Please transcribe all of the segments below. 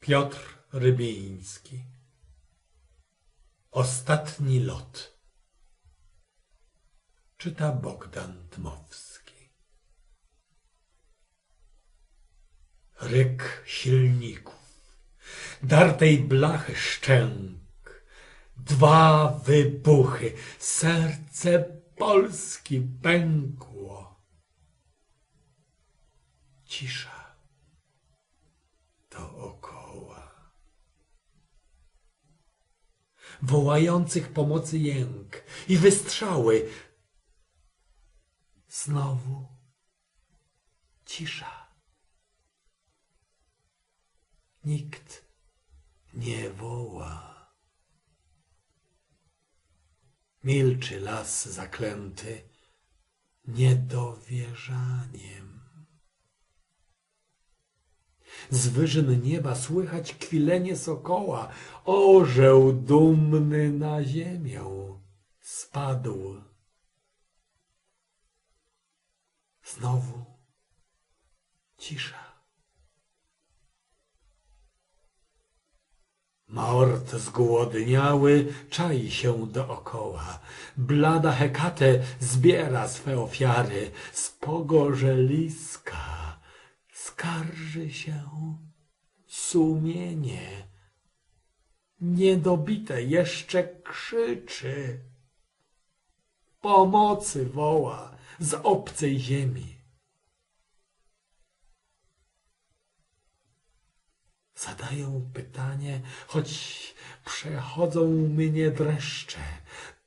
Piotr Rybiński. Ostatni lot. Czyta Bogdan Dmowski. Ryk silników. Dartej blachy szczęk. Dwa wybuchy. Serce Polski pękło. Cisza dookoła. Wołających pomocy jęk i wystrzały. Znowu cisza. Nikt nie woła. Milczy las zaklęty niedowierzaniem. Z wyżyn nieba słychać kwilenie sokoła. Orzeł dumny na ziemię spadł. Znowu cisza. Mort zgłodniały czai się dookoła. Blada Hekate zbiera swe ofiary z pogorzeliska. Skarży się sumienie. Niedobite jeszcze krzyczy. Pomocy woła z obcej ziemi. Zadają pytanie, choć przechodzą mnie dreszcze.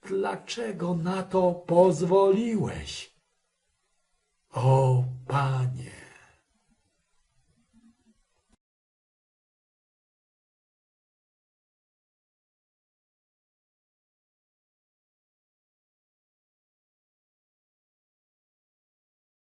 Dlaczego na to pozwoliłeś? O!